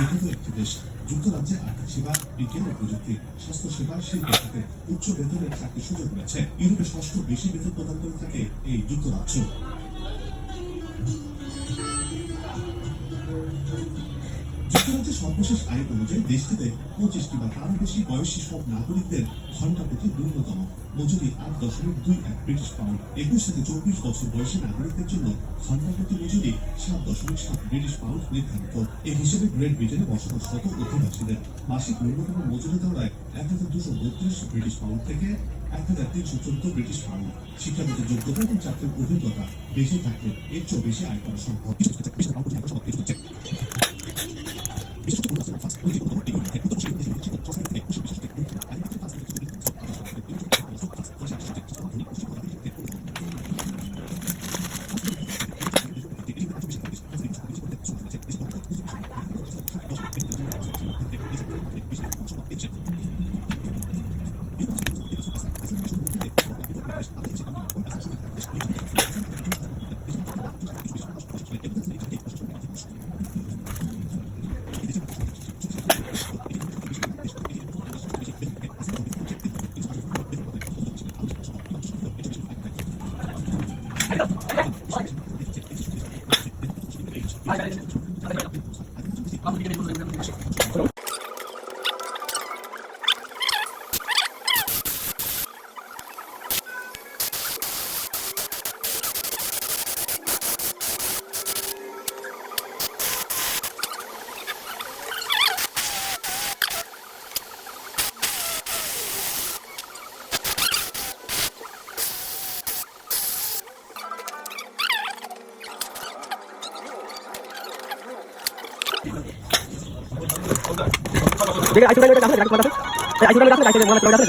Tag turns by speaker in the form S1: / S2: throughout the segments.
S1: বিকৃত একটি দেশ, যুক্তরাজ্যে আর্থিক সেবা, বিজ্ঞান ও প্রযুক্তি, স্বাস্থ্যসেবা, শিল্প খাতে উচ্চ বেতনের চাকরির সুযোগ রয়েছে। ইউরোপে ষষ্ঠ বেশি বেতন প্রদান করে থাকে এই যুক্তরাজ্য। সর্বশেষ আইন অনুযায়ী দেশটিতে পঁচিশ কিংবা তারও বেশি বয়সী সব নাগরিকদের ঘণ্টা প্রতি ন্যূনতম মজুরি আট দশমিক দুই এক ব্রিটিশ পাউন্ড একুশ থেকে চব্বিশ বছর বয়সী নাগরিকদের জন্য ঘণ্টা প্রতি মজুরি সাত দশমিক সাত ব্রিটিশ পাউন্ড নির্ধারিত। এই হিসেবে গ্রেট ব্রিটেনে বসবাসরত অধিবাসীদের মাসিক ন্যূনতম মজুরি দাঁড়ায় এক হাজার দুশো বত্রিশ ব্রিটিশ পাউন্ড থেকে এক হাজার তিনশো চোদ্দ ব্রিটিশ পাউন্ড শিক্ষাগত যোগ্যতা এবং চাকরির অভিজ্ঞতা বেশি থাকলে এর চেয়েও বেশি আয় করা সম্ভব। Thank you.
S2: দেখে আইসি গাড়ি আছে গাড়ি আছে আইসি গাড়ি আছে আইসি মনে করে আছে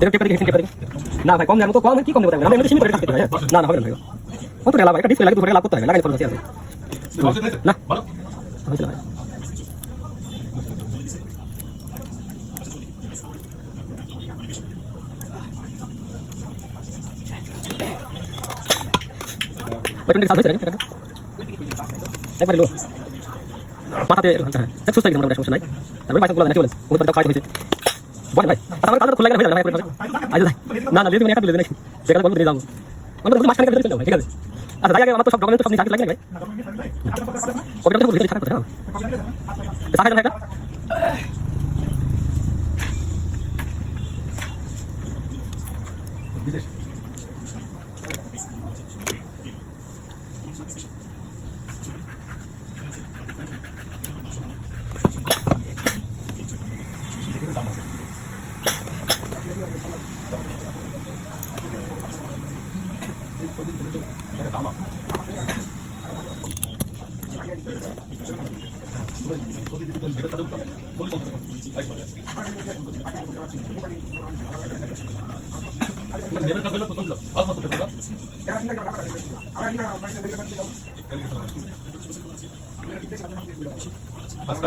S2: দেখো পেপারে গেছে পেপারে না ভাই কম জানো তো কম কি কম দেবো আমি এমনি সীমিত রেট থাকতে হয় না না হবে না ভাই কত টাকা লাভ একটা ডিসপ্লে লাগে দুপুরে লাভ করতে হয় লাগাই পড়ে আছে না बचपन के साथ भेज रहे एक बार लो माथा पे रखता है सब सुस्त एकदम क्वेश्चन लाइक तब भाई सब बोला बोले बहुत बड़ा खाई होइसे बोल भाई हमारा काल खुला लगा भाई आज ना ना ले मैंने का ले देना देखा बहुत दे जाऊँगा मतलब बहुत मास्टर का ठीक है अच्छा जाएगा हमारा तो सब डॉक्यूमेंट तो सब निकाल के लगे भाई कॉपी तो लिख सकते हो सारा जाएगा विदेश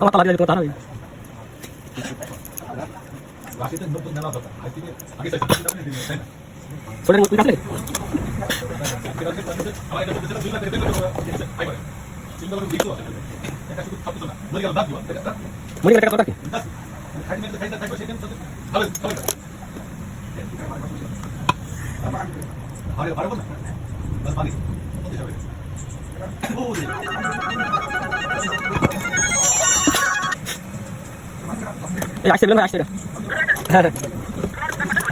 S2: আমার তালা দিয়ে তোমার তালা ছোট তুই কাছে মনে একটা কথা আসছে ভাই আসছে হ্যাঁ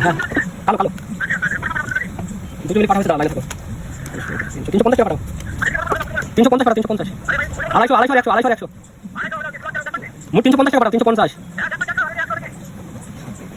S2: হ্যাঁ। কালো কালো দুটো মিনিট পাঠাও লাগে থাকো। তিনশো পঞ্চাশ টাকা পাঠাও।
S3: তিনশো পঞ্চাশ টাকা তিনশো পঞ্চাশ। আড়াইশো আড়াইশো, একশো আড়াইশো, একশো। মোট তিনশো পঞ্চাশ টাকা পাঠাও, তিনশো পঞ্চাশ।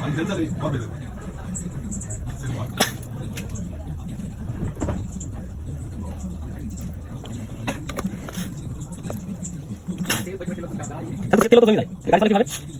S3: 完全这里完美的。¿Qué es lo que tú me dices? ¿Qué es lo que tú me dices?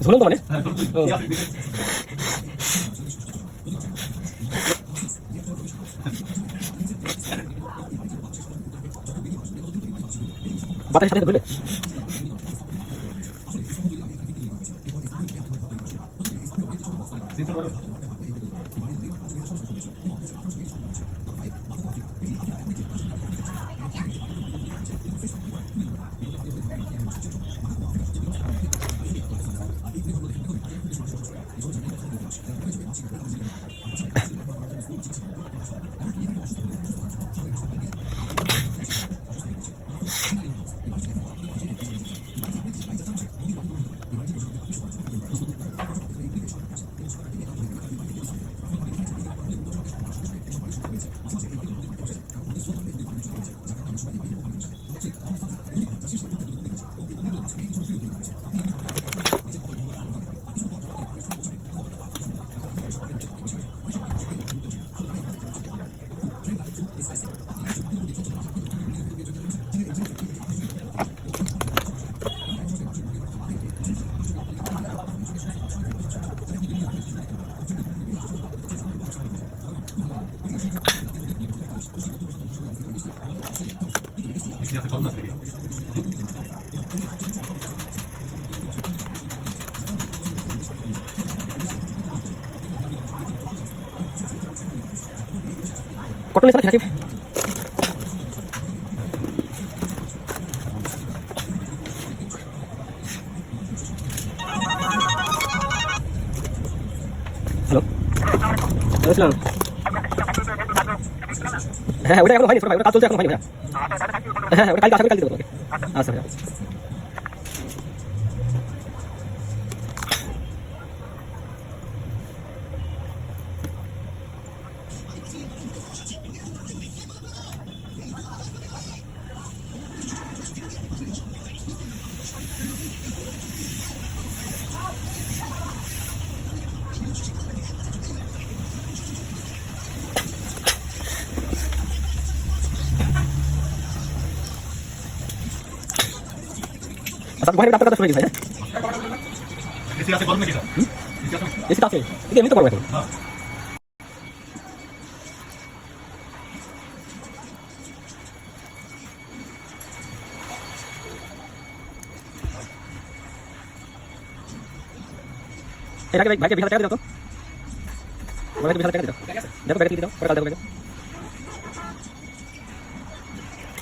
S3: শুনুন তো মানে ও। বাতাসের সাথে ধরলে কটনের সাথে সাকিব হ্যালো হ্যালো ইসলাম হ্যাঁ ওটা এখনও হয়নি ছোট ভাই ওটা কাজ চলছে এখনও হয়নি ভাইয়া হ্যাঁ ওটা কালকে আশা করি কালকে দেবো তোমাকে আচ্ছা ভাইয়া আচ্ছা বাইরে ডাক্তার কথা শুনে গেছে
S2: এসি আছে গরমে কিনা
S3: এসি আছে এটা এমনি তো করব এখন এর আগে ভাইকে বিশ হাজার টাকা দিও তো ভাইকে বিশ হাজার টাকা দিও দেখো ব্যাগে দিয়ে দাও পরে কাল দেখো ব্যাগে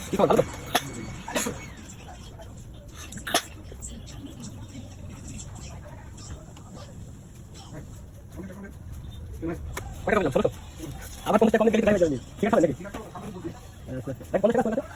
S3: কি খবর ভালো তো কয়টা বললাম ষোলোশো আবার পঞ্চাশ টাকা কমে গেলে যাবে ঠিক আছে নাকি দেখ পঞ্চাশ টাকা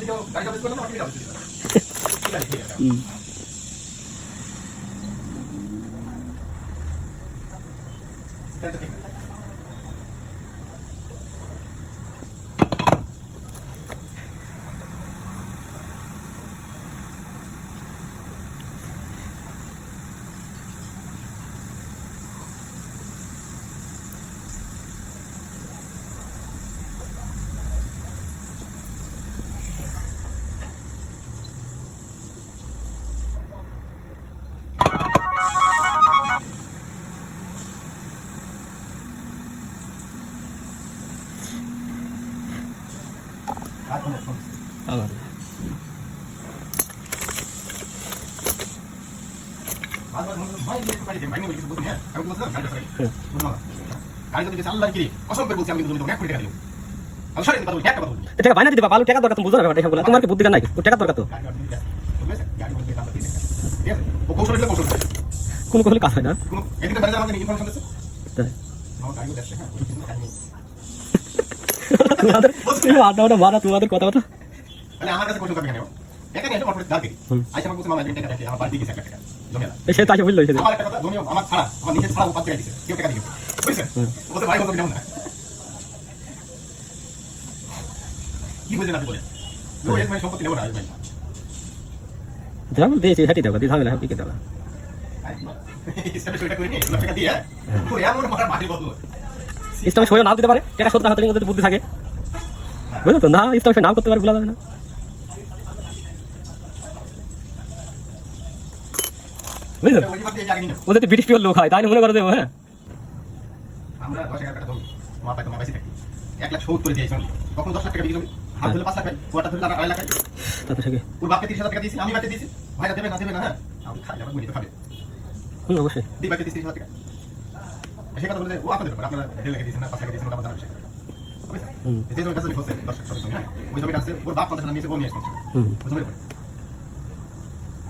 S2: তাহলে ওদিকে গাড়ি যাবে করলাম আপনি যাবে ঠিক আছে ঠিক আছে
S3: হুম
S2: তাহলে তো ঠিক আছে আর কোনো সমস্যা নেই।
S3: আবার
S2: বাদ বাদ মনে হয় যে পারি যে মাইনে বলি কিছু বুঝুন হ্যাঁ আমি বলছিলাম গাড়ি চালাই বুঝলাম গাড়ি যদি চাল্লা কি অসম করে বলছি আমি কিন্তু তুমি এক কোটি টাকা
S3: বাইনা দিতে পারো টাকা দরকার তুমি বুঝো না ব্যাপারটা এসবগুলো। তোমার কি বুদ্ধি নাই? টাকা দরকার তো। কোনো কোনো কাজ হয় না। আড্ডা মারা তোমাদের কথা কথা
S2: মানে আমার কাছে কৌশল কেন এখানে এসে কর্পোরেট দাঁড় আইসা আমার বলছে মামা টাকা আমার বাড়ি দিয়েছে টাকা জমি আলা
S3: সে তাই বুঝলো সেদিন
S2: আমার একটা কথা জমি আমার ছাড়া আমার নিজের ছাড়া ও পাঁচ কেউ টাকা দিয়েছে বুঝছেন?
S3: হুম।
S2: ভাই বলতে না। কি আপনি বলেন? সম্পত্তি নেব না ভাই।
S3: দিয়েছি হাঁটি দিয়ে? ঝামেলা হাঁটি
S2: বদল।
S3: ইসলামের সবাই নাও দিতে পারে টাকা সত্তর হাতে বুদ্ধি থাকে। বুঝলো তো? না ইসলামের নাও করতে পারে বলা যাবে না। বুঝলো ওদের তো ব্রিটিশ পিওর লোক হয় তাই মনে করে দেবো হ্যাঁ?
S2: আমরা দশ হাজার টাকা জমি মা পাই তোমার বেশি থাকি এক লাখ সত্তর দিয়েছি কখন দশ লাখ টাকা বিক্রি হাত ধরলে পাঁচ লাখ পাই ওটা ধরলে আড়াই লাখ পাই
S3: তাতে থাকে
S2: ওর বাপকে তিরিশ হাজার টাকা দিয়েছি আমি বাড়তে দিয়েছি। ভাইরা দেবে না দেবে না হ্যাঁ? আমি খাই আমার গুলি খাবে।
S3: অবশ্যই।
S2: দিই বাড়তে তিরিশ হাজার টাকা। সে কথা বলে ও আপনাদের ব্যাপার আপনারা দেড় লাখ দিয়েছেন না পাঁচ লাখ দিয়েছেন আমার জানার বিষয়। যে জমি কাছে বসে দশ শতক জমি হ্যাঁ? ওই জমিটা আছে ওর বাপ পঞ্চাশ নিয়েছে ও নিয়ে এসেছে ওই জমির উপরে।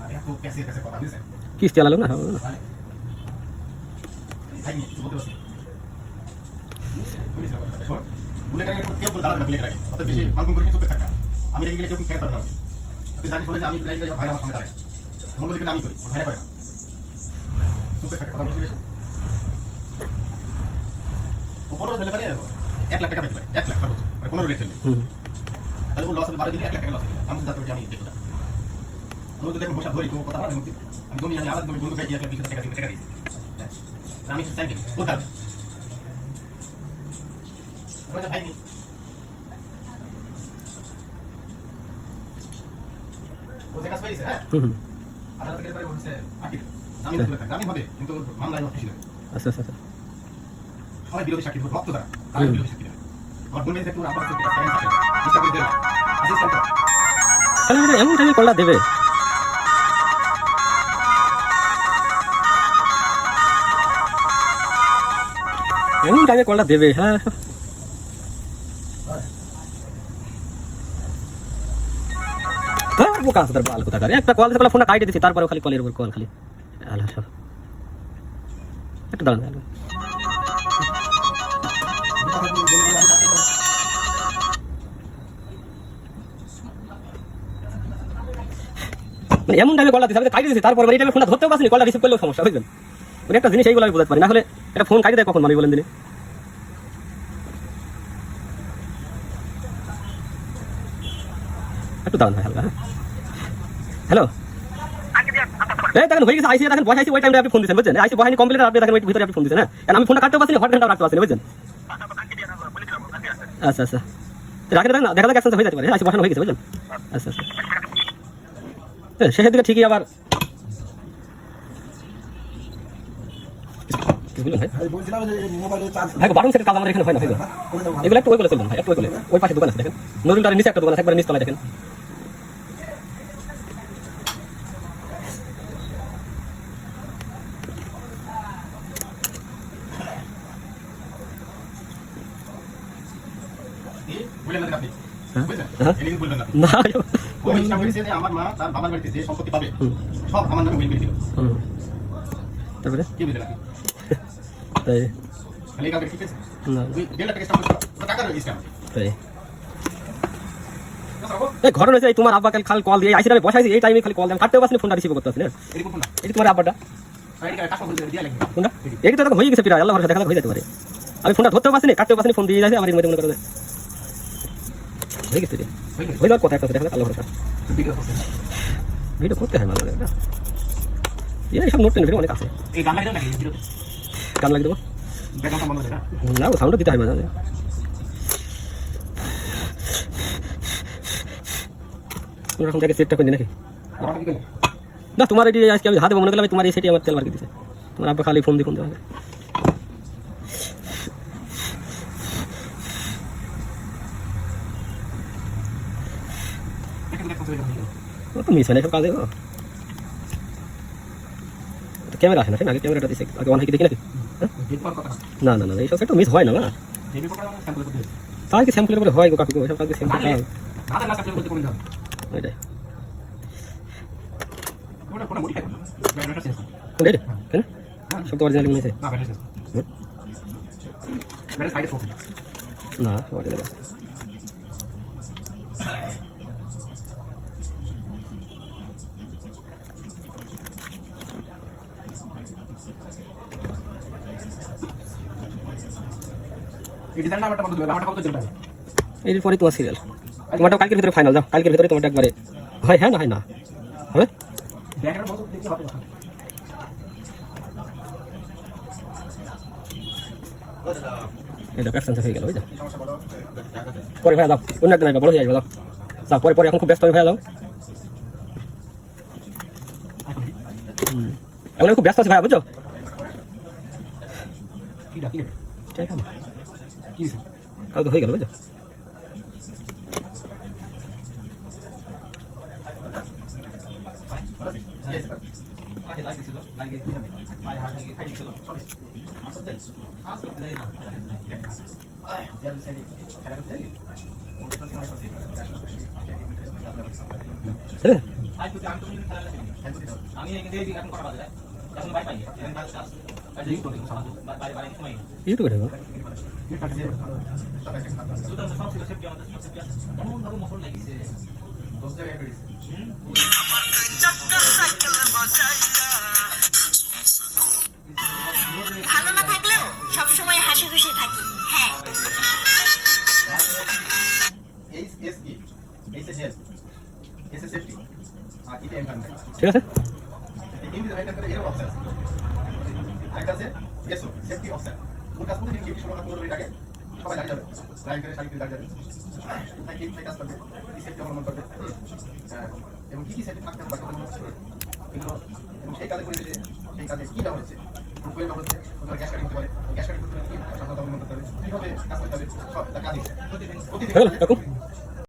S2: আর এত ক্যাসের কাছে কথা বুঝছেন
S3: কিস্তি আলালো না
S2: ভাই। আমি রেগে গেলে কেউ ফেরত পারবে না। বলে আমি ভাই আমার সঙ্গে দাঁড়ায়। মন বলে আমি করি, ওর করে পনেরো দিলে পারে, এক লাখ টাকা পেতে পারে, এক লাখ সর্বোচ্চ। মানে পনেরো রেট ফেললে। তাহলে লস হবে, বারো দিলে এক লাখ টাকা লস হবে। আমি আমি দেখব না। আমি দেখুন, বসে ধরি, কোনো কথা না, আমি জমি আমি আলাদা জমি বন্ধু খাই দিয়ে এক লাখ বিশ হাজার টাকা দিয়ে টাকা দিয়েছি। হ্যাঁ। আমি চাই কি কোথাও ওটা ভাই কি ওদের পাইছে হ্যাঁ?
S3: হুম হুম।
S2: থেকে পরে বলছে আকিল আমি তুলে থাকি আমি হবে কিন্তু মামলায়
S3: আচ্ছা আচ্ছা আচ্ছা।
S2: সবাই বিরোধী সাক্ষী রক্ত দ্বারা তারা বিরোধী সাক্ষী আমার বোন মেয়েদের পুরো আবার করতে চেষ্টা করে দেবে অ্যাসিস্ট্যান্ট
S3: তাহলে আমাদের এমন টাইমে কলটা দেবে। এমন টাইমে কলটা দেবে হ্যাঁ বোকা আছে কল দিতে ফোনটা কাটিয়ে দিচ্ছি তারপরে খালি কলের উপর কল খালি। মানে এমন টাইমে কলটা আমি কাটিয়ে দিচ্ছি তারপর এই টাইমে ফোনটা ধরতেও পারছি কলটা রিসিভ করলেও সমস্যা বুঝলেন মানে একটা জিনিস এইগুলো আমি বোঝাতে পারি। না হলে একটা ফোন কাটিয়ে দেয় কখন মানে বলেন দিনে? একটু দাঁড়ান ভাই হ্যালো? হয়ে আপনি ফোন ফোন হ্যাঁ? আমি হট আচ্ছা আচ্ছা। দেখা আচ্ছা আচ্ছা। ঠিকই আবার কি ভাই ভাই বারণ সেটের কাজ আমার এখানে হয় না ভাই এগুলো একটু ওই করে চলবেন ভাই একটু ওই করে ওই পাশে দোকান আছে দেখেন। নজরুলটার নিচে একটা দোকান আছে একবার নিচ তলায় দেখেন।
S2: না
S3: হ্যাঁ।
S2: বললেন না আমার মা তার বাবার বাড়িতে যে সম্পত্তি পাবে সব আমার নামে উইল দিল
S3: তারপরে?
S2: কি বুঝলেন আপনি?
S3: তাই। ঘটনা হয়েছে তোমার আব্বা কাল কল দিয়ে। আইসি আমি বসাইছি এই টাইমে খালি কল দিয়ে আমি পারছি ফোনটা রিসিভ করতে পারছি না। এই তোমার আব্বাটা। ফোনটা? এই তো হয়ে গেছে প্রায়। আল্লাহ দেখা হয়ে যেতে পারে। আমি ফোনটা ধরতেও পারছি না কাটতেও পারছি ফোন দিয়ে যাচ্ছে আমার মনে করো হয়ে গেছে রে।
S2: হয়ে
S3: যাওয়ার কথা একটা দেখা আল্লাহ ভরসা।
S2: ভিডিও করতে
S3: হয় মাঝে মাঝে এই সব নোট টেন অনেক আছে।
S2: এই গান লাগে নাকি ভিডিও
S3: গান লাগিয়ে দেবো
S2: ব্যাকগ্রাউন্ড বন্ধ করে না
S3: না ও সাউন্ডও দিতে হয় মাঝে মাঝে কোনোরকম জায়গায় সেটটা করে দিই নাকি
S2: আমার কি করবে
S3: না তোমার এটি আজকে আমি হাতে মনে করলাম তোমার এই সেটি আমার তেল মার্কে দিছে তোমার আব্বা খালি ফোন দিয়ে ফোন দেওয়া হবে
S2: একটা একটা করে ভিডিও
S3: ও তো মিস হয় না সব কাজে গো তো ক্যামেরা আসে না সে আগে ক্যামেরাটা দিছে আগে অনেক দেখি নাকি হ্যাঁ?
S2: ভিডিও কথা
S3: না না না এইসব একটা মিস হয় না না। তাই কি স্যাম্পলের উপরে হয় গো কাকু? গো এসব কাজে স্যাম্পল হয়।
S2: হাতে না স্যাম্পল করতে কোন দাও
S3: এটাই
S2: কোন
S3: এরপরে তোমার সিরিয়াল তোমারটা কালকের ভিতরে ফাইনাল যাও কালকের ভিতরে তোমারটা একবারে হয় হ্যাঁ না হয় না? হবে? হয়ে গেল পরে ভাইয়া যাও অন্য একদিন আসবে বড় হয়ে আসবে পরে পরে এখন খুব ব্যস্ত হয়ে ভাইয়া। এখন খুব ব্যস্ত আছি ভাইয়া বুঝছ? ঠিক আছে।
S2: কি
S3: কাল তো হয়ে গেল বুঝছ হ্যাঁ ইউটিউবে ঢেকো
S4: ভালো না থাকলেও সবসময় হাসি খুশি থাকি। হ্যাঁ।
S2: S E S S S S F T R এটা এম
S3: ঠিক আছে
S2: সেফটি অফিসার আগে সবাই দাঁড়িয়ে যাবে লাইন করে সারি দাঁড়িয়ে যাবে তাই কি কাজ করবে? কি এবং কি কি সেফটি থাকতে হবে এগুলো সেই কাজে করে দিলে সেই কাজে কি ব্যবহার ওদের গ্যাস কাটিং করতে পারে। গ্যাস করতে পারে কি? সাবধানতা সব